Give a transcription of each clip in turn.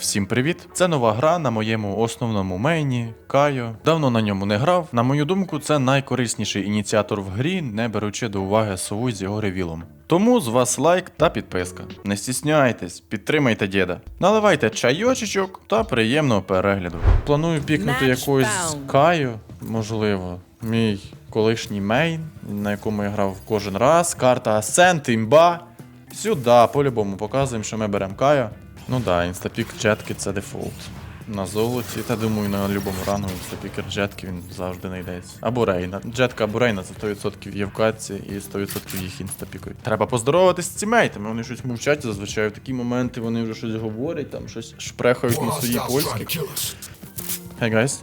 Всім привіт! Це нова гра на моєму основному мейні Кайо. Давно на ньому не грав. На мою думку, це найкорисніший ініціатор в грі, не беручи до уваги сову з його ревілом. Тому з вас лайк та підписка. Не стісняйтесь, підтримайте діда. Наливайте чайочечок та приємного перегляду. Планую пікнути якогось. Кайо, можливо, мій колишній мейн, на якому я грав кожен раз. Карта Асцент, імба. Сюди, по-любому, показуємо, що ми беремо Кайо. Ну да, інстапік джетки це дефолт. На золоті, та думаю, на будь-якому рангу інстапікер джетки він завжди знайдеться. Або Рейна. Джетка або Рейна це 100% є в катці і 100% їх інстапікують. Треба поздороватись з цімейтами. Вони щось мовчать зазвичай. В такі моменти вони вже щось говорять, там щось шпрехають на свої польські. Hey guys.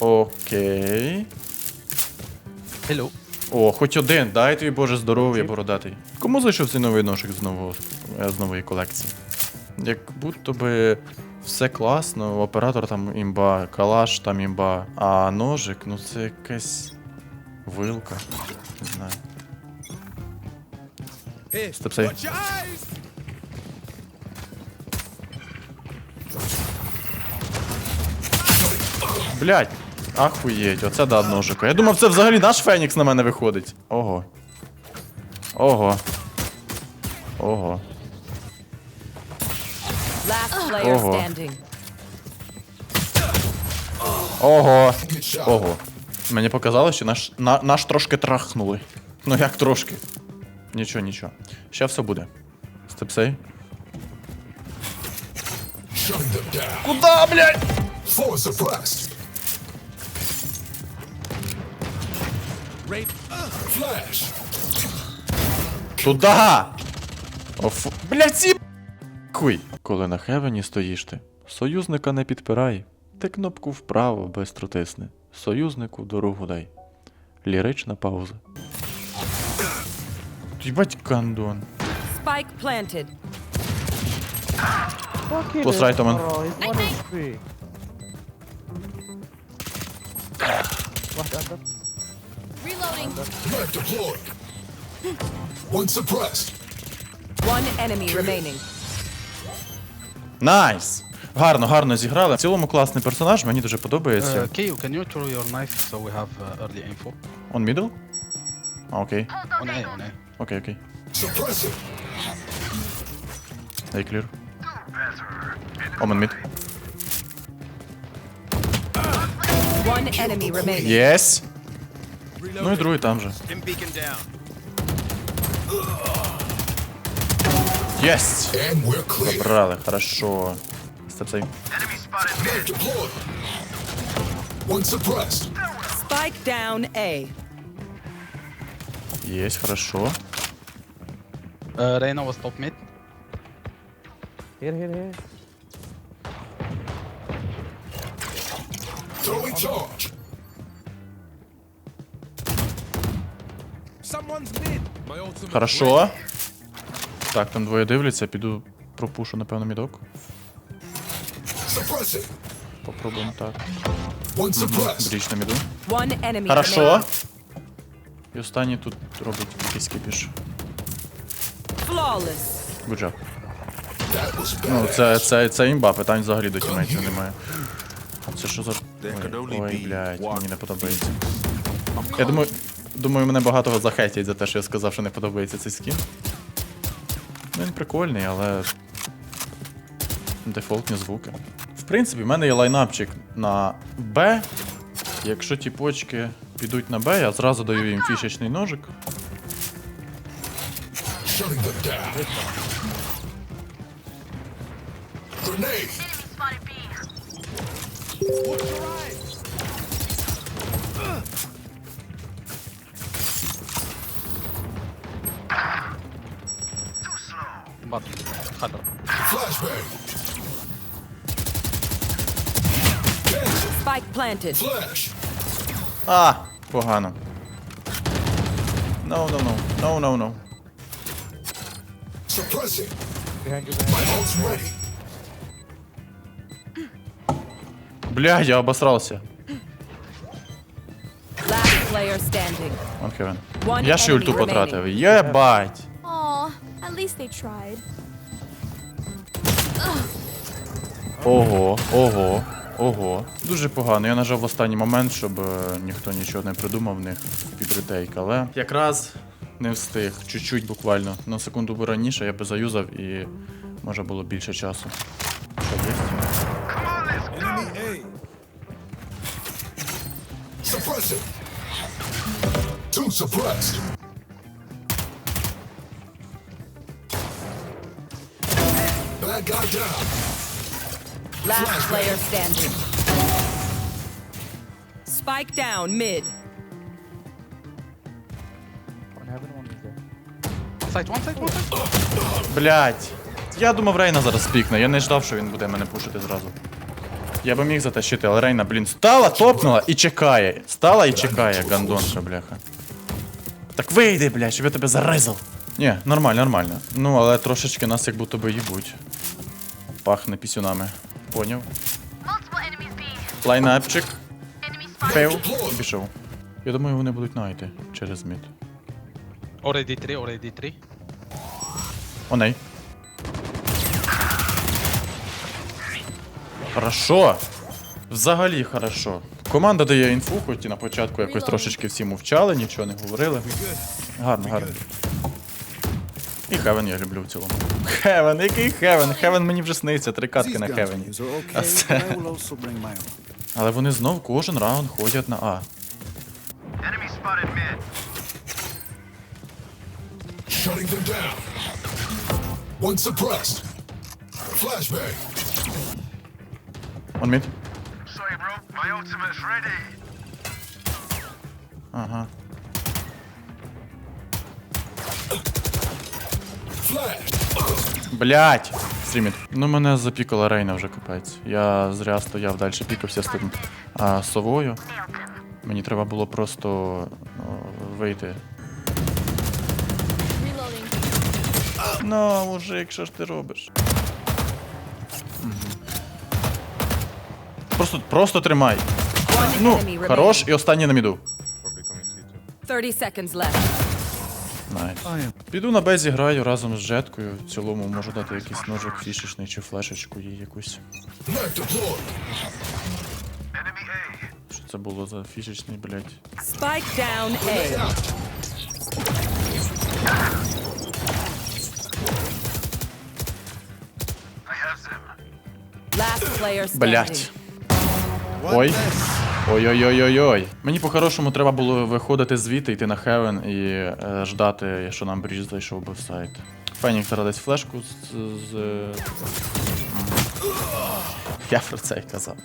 Окей. Hello. О, хоч один, дай тобі Боже здоров'я, бородатий. Кому зайшов цей новий ножик з нового е, з нової колекції? Як будто би все класно, оператор там імба, калаш там імба, а ножик, ну це якась вилка. Не знаю. Степсей. Блять, ахуєть, оце да ножика. Я думав, це взагалі наш Фенікс на мене виходить. Ого. Ого. Ого. Ого. Ого. Ого. Мені показало, що наш, на, наш трошки трахнули. Ну як трошки. Нічого, нічого. Ще все буде. Степсей. Куда, блядь? Flash. Туда! Оф... Блядь, ці... Хуй. Коли на хевені стоїш ти, союзника не підпирай. Ти кнопку вправо бистро тисни. Союзнику дорогу дай. Лірична пауза. Їбать кандон. Spike planted. Close right, Omen. Reloading. Deployed. One suppressed. One enemy remaining. Найс! Гарно, гарно зіграли. В цілому класний персонаж, мені дуже подобається. Uh, Keo, can you throw your knife so we have uh, early info? Он мідл? А, окей. On A, on A. Окей, окей. Suppressing. Ей, клір. Омен мід. One enemy remaining. Єс! Ну і другий там же. Єсть! And we're clear. Брали, хорошо. Степсей. Knife deployed. One suppressed. Spike down A. Єсть, хорошо. Uh, Reyna was top mid. Throwing charge. Хорошо. Так, там двоє дивляться, піду пропушу, напевно, мідок. Попробуємо так. Бріч на міду. Хорошо. І останній тут робить якийсь кипіш. Job. Ну, це, це, це імба, питань взагалі до тімейтів немає. Це що за. Ой, ой блядь, мені не подобається. Я думаю, думаю, мене багато захейтять за те, що я сказав, що не подобається цей скін. Ну, він прикольний, але. Дефолтні звуки. В принципі, в мене є лайнапчик на Б. Якщо ті почки підуть на Б, я зразу даю їм фішечний ножик. Grenade. Spike planted. Flash. А, погано. No, no, no. No, no, no. Suppressing. My ult's ready. Бля, я обосрался. Last player standing. Я ще enemy ульту remaining. потратив. Єбать. At least they tried. Ого, ого, ого. Дуже погано. Я нажав в останній момент, щоб е, ніхто нічого не придумав в них під ретейк, але якраз не встиг. Чуть-чуть буквально. На секунду би раніше я би заюзав і може було більше часу. Що є? Suppressing. Two suppressed. Last player standing. Spike down mid. One. One side. Блять. Я думав, Рейна зараз пікне. Я не ждав, що він буде мене пушити зразу. Я би міг затащити, але Рейна, блін, стала, топнула і чекає. Стала і чекає, гандонша, бляха. Так вийди, блядь, щоб я тебе заризав. Ні, нормально, нормально. Ну, але трошечки нас як будто би їбуть. Пахне пісюнами. Поняв. Лайнапчик. Пив. Пішов. Я думаю, вони будуть найти через мід. Already three, already three. Оней. Хорошо. Взагалі хорошо. Команда дає інфу, хоч і на початку якось трошечки всі мовчали, нічого не говорили. Гарно, гарно. І Хевен я люблю в цілому. Хевен, який Хевен? Хевен мені вже сниться, три катки на Хевені. А це- Але вони знов кожен раунд ходять на А. Shutting them down. One suppressed. Flashbang. Он мід. Sorry, bro. My ultimate's ready. Ага. Блять! Стріміт. Ну мене запікала Рейна вже капець. Я зря стояв далі, пікався з тим а, совою. Мені треба було просто о, вийти. Ну, мужик, що ж ти робиш? Просто, просто тримай. Ну, хорош і останній на міду. 30 seconds left. Найс. Піду на безі граю разом з джеткою. В цілому можу дати якийсь ножик фішечний чи флешечку їй якусь. Що це було за фішечний, блять. Spike down A. Last player standing. Блять. Ой. Ой-ой-ой-ой-ой. Мені по-хорошому треба було виходити звідти, йти на Хевен і е, ждати, що нам бріж зайшов би в сайт. Фенікс зараз флешку з. з... Я про це й казав.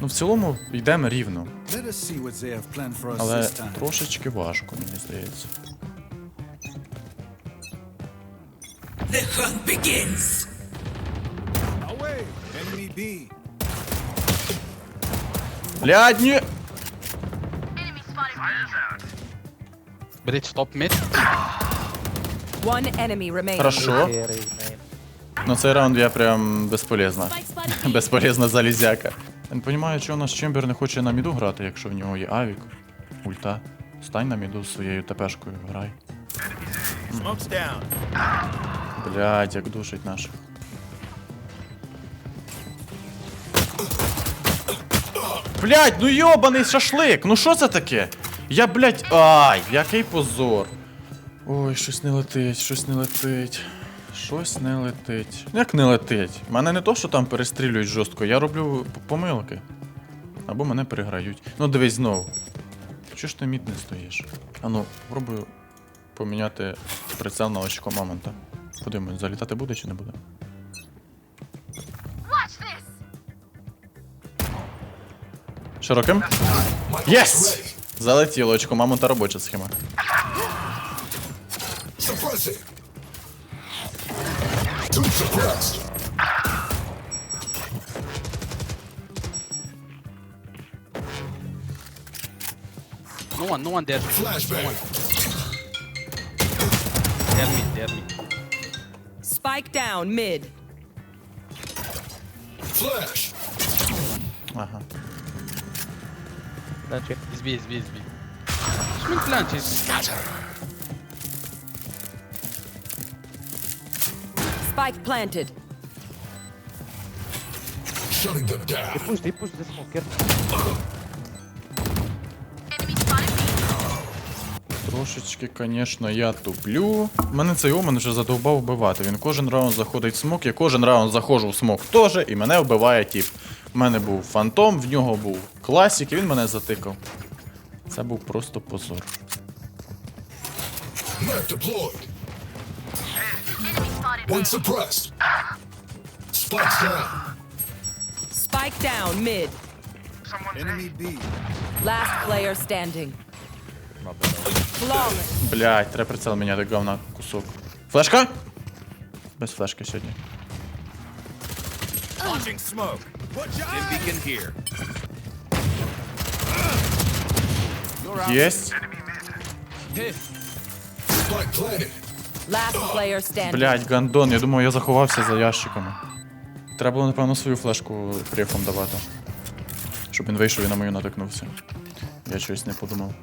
Ну, в цілому йдемо рівно, але трошечки важко, мені здається. Away! Enemy B. Блядь, mid. One enemy remaining. Хорошо. Ну цей раунд я прям безполезна. Безполезна залізяка. Я не розумію, чого у нас Чембер не хоче на міду грати, якщо в нього є авік, ульта. Стань на міду з своєю ТПшкою, грай. Блядь, як душить наших. Блядь, ну йобаний шашлик! Ну що це таке? Я, блядь, ай, який позор. Ой, щось не летить, щось не летить. Щось не летить. Як не летить? Мене не то, що там перестрілюють жорстко, я роблю помилки. Або мене переграють. Ну дивись знов. Чого ж ти мід не стоїш? А ну, пробую поміняти прицел на очко момента. Подивимось, залітати буде чи не буде. Широким? Єс! Залетіло очко мамонта робоча схема. No one, no one there. Flashbang. They're mid, they're mid. Spike down mid. Flash. Ага. plancie. Jest B, jest B, jest B. Szmin plancie jest Spike planted. Shutting them down. They push, they push the smoker. Трошечки, звісно, я туплю. Мене цей омен вже задовбав вбивати. Він кожен раунд заходить в смок, я кожен раунд заходжу в смок теж, і мене вбиває тіп. У мене був фантом, в нього був класік, і він мене затикав. Це був просто позор. One suppressed. Spikes down. Spike down mid. Enemy B. Last player standing. Блять, треба прицел міняти говна кусок. Флешка? Без флешки сьогодні. Єсть. Блять, гандон, я думаю, я заховався за ящиками. Треба було, напевно, свою флешку префом давати. Щоб він вийшов і на мою натикнувся. Я щось не подумав.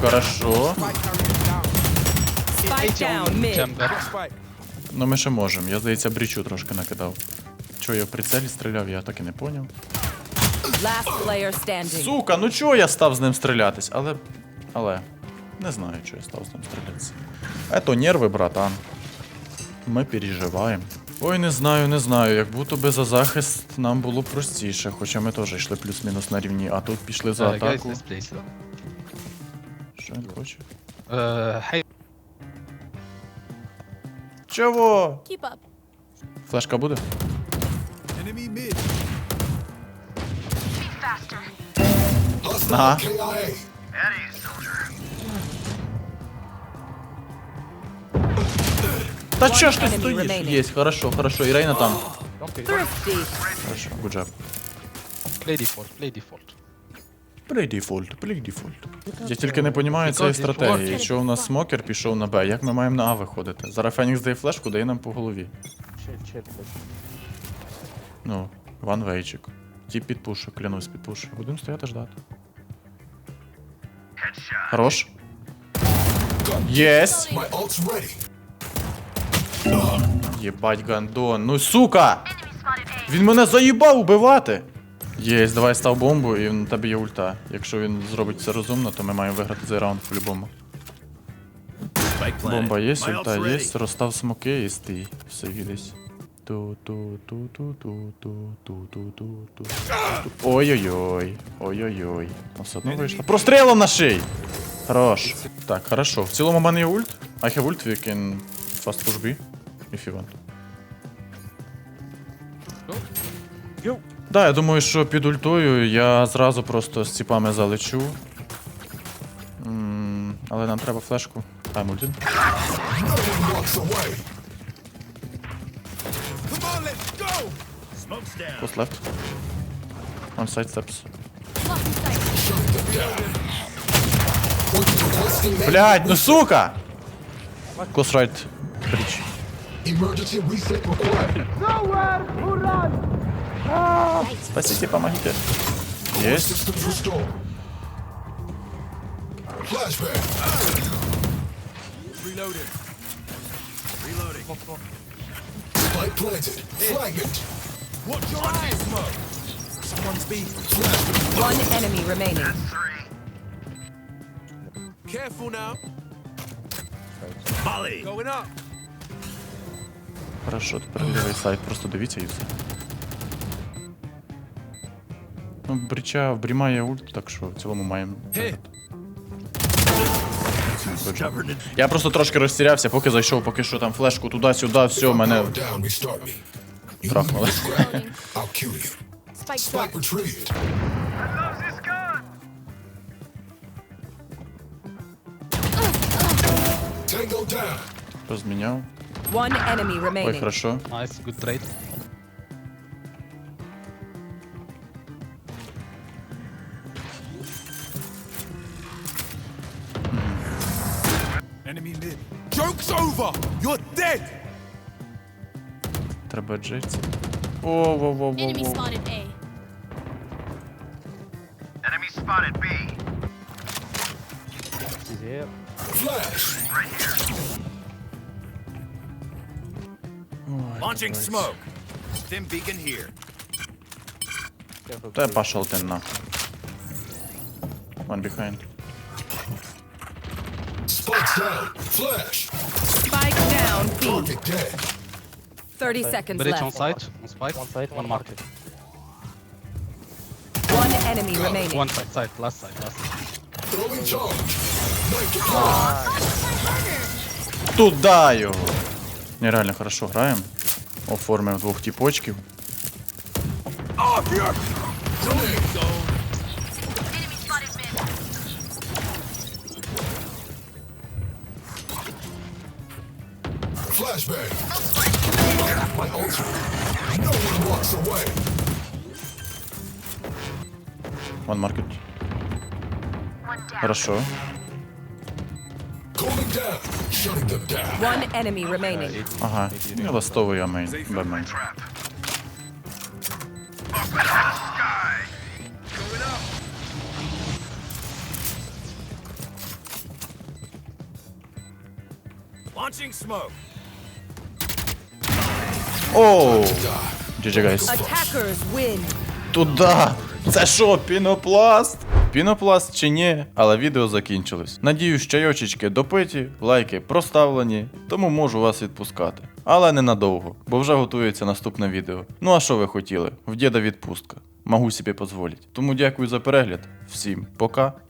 Хорошо. Ну ми ще можемо. Я, здається, брічу трошки накидав. Чого я в прицелі стріляв, я так і не поняв. Сука, ну чого я став з ним стрілятись? Але. Але. Не знаю, чого я став з ним стрілятися. Ето нерви, братан. Ми переживаємо. Ой, не знаю, не знаю. Як будто би за захист нам було простіше, хоча ми теж йшли плюс-мінус на рівні, а тут пішли за Uh, атаку. let's play slow. Що він хоче? Uh, hey, Чого? Keep up. Флешка буде? Enemy mid. Be faster. Hostile Ага. KIA. Eddie, soldier. Та чого ж ти enemy стоїш? remaining. Єсть, хорошо, хорошо. І Рейна там. Thrifty. Хорошо, good job. play default, play default. Плей дефолт, плей дефолт. Я тільки не розумію цієї стратегії. Якщо у нас смокер пішов на Б, як ми маємо на А виходити? Зараз Фенікс дає флешку, дає нам по голові. Ну, ван вейчик. Ті підпушок, клянусь підпушок. Будемо стояти ждати. Хорош. My. Єбать гандон. Ну сука! Він мене заїбав убивати! Єсть, давай став бомбу і на тебе є ульта. Якщо він зробить це розумно, то ми маємо виграти цей раунд по-любому. Бомба є, ульта є, розстав смоки і стій. Все відесь. Ой-ой-ой. Ой-ой-ой. Там все одно вийшло. Прострілом на ший! Хорош. Так, хорошо. В цілому в мене є ульт. I have ult, we can fast push B, if you want. Yo. Да, я думаю, що під ультою я зразу просто з ціпами залечу. М, але нам треба флешку. Let's go. Post left. On side steps. Блять, ну сука! Close right. Bridge. Emergency reset required. Спасите, помогите. Есть. А -а -а! Спасите, помогите. Есть. One enemy remaining. Careful now. Молли! Хорошо, ты проливай сайт, просто давите и все. Ну, бріча вбрімає ульт, так що в цілому маємо. Я просто трошки розтірявся, поки зайшов, поки що там флешку туди-сюди, все, мене. Трахнули. Розміняв. Ой, хорошо. Nice, good trade. Enemy mid. Joke's over. You're dead. Треба джейці. О, во, во, во, Enemy во. spotted A. Enemy spotted B. He's here. Flash. Launching smoke. Dim beacon here. Careful. Та please. пошел ти на. One behind. Spikes down. Flash. Spike down B. Target dead. 30 seconds Bridge on left. site. On spike. One side, one market. One enemy remaining. One side. Side. Last side. Last side. Throwing charge. Knife deployed. Туда його! Нереально хорошо граємо. Оформив двох тіпочків. Grenade. Хорошо. Calling down. Shutting them down. One enemy remaining. Ага. І ластовий я мейн. Б-мейн. Trap. Up in the sky. Going up. Launching smoke. Оу! GG, guys. Attackers win. Туда! Це що, пінопласт? Пінопласт чи ні, але відео закінчилось. Надію, що чайочечки допиті, лайки проставлені, тому можу вас відпускати. Але ненадовго, бо вже готується наступне відео. Ну а що ви хотіли? В діда відпустка. Могу собі дозволити. Тому дякую за перегляд. Всім пока.